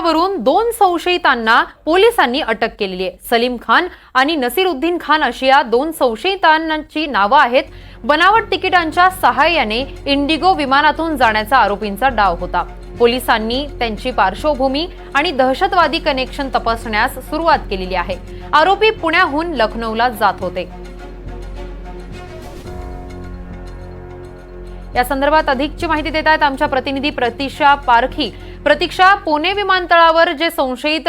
वरून दोन संशयितांना पोलिसांनी अटक केलेली आहे. सलीम खान आणि नसीरुद्दीन खान अशी या दोन संशयितांची नावं आहेत. बनावट तिकिटांच्या सहाय्याने इंडिगो विमानातून जाण्याचा आरोपींचा डाव होता. पोलिसांनी त्यांची पार्श्वभूमी आणि दहशतवादी कनेक्शन तपासण्यास सुरुवात केलेली आहे. आरोपी पुण्याहून लखनौला जात होते. या संदर्भात अधिकची माहिती देत आहेत आमच्या प्रतिनिधी प्रतीक्षा पारखी. प्रतीक्षा पुणे विमानतळावर जे संशयित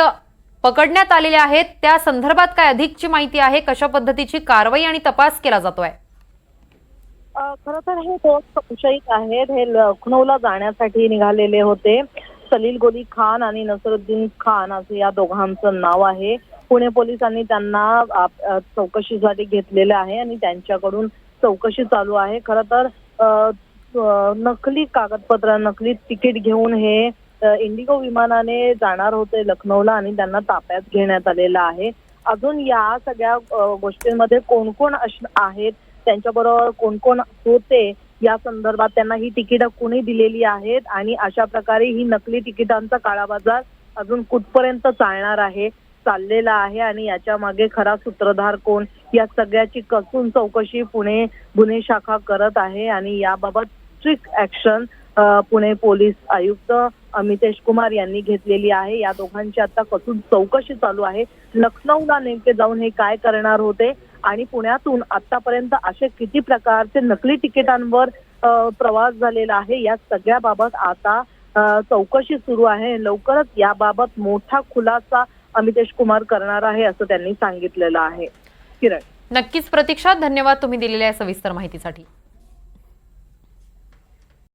पकडण्यात आलेले आहेत त्या संदर्भात काय अधिकची माहिती आहे? कशा पद्धतीची कारवाई आणि तपास केला जातोय? खर तर हे दोन संशयित आहेत. हे लखनौला जाण्यासाठी निघालेले होते. सलील गोली खान आणि नसरुद्दीन खान असं या दोघांचं नाव आहे. पुणे पोलिसांनी त्यांना चौकशीसाठी घेतलेलं आहे आणि त्यांच्याकडून चौकशी चालू आहे. खर तर अ, नकली कागदपत्र नकली तिकीट घेऊन हे इंडिगो विमानाने जाणार होते लखनौला आणि त्यांना ताब्यात घेण्यात आलेलं आहे. अजून या सगळ्या गोष्टींमध्ये कोण कोण आहेत? त्यांच्याबरोबर कोण कोण होते? या संदर्भात त्यांना ही तिकीटं कुणी दिलेली आहेत? आणि अशा प्रकारे ही नकली तिकिटांचा काळाबाजार अजून कुठपर्यंत चालणार आहे चाललेला आहे? आणि याच्या मागे खरा सूत्रधार कोण? या सगळ्याची कसून चौकशी पुणे गुन्हे शाखा करत आहे. आणि याबाबत स्ट्रिक्ट ऍक्शन पुणे पोलीस आयुक्त अमितेश कुमार यांनी घेतलेली आहे. या दोघांची आता कसून चौकशी चालू आहे. लखनौला नेमके जाऊन हे काय करणार होते? आणि पुण्यातून आतापर्यंत असे किती प्रकारचे नकली तिकिटांवर प्रवास झालेला आहे? या सगळ्याबाबत आता चौकशी सुरू आहे. लवकरच याबाबत मोठा खुलासा अमितेश कुमार करणार आहे असं त्यांनी सांगितलेलं आहे. किरण. नक्कीच प्रतीक्षा धन्यवाद तुम्ही दिलेल्या सविस्तर माहितीसाठी.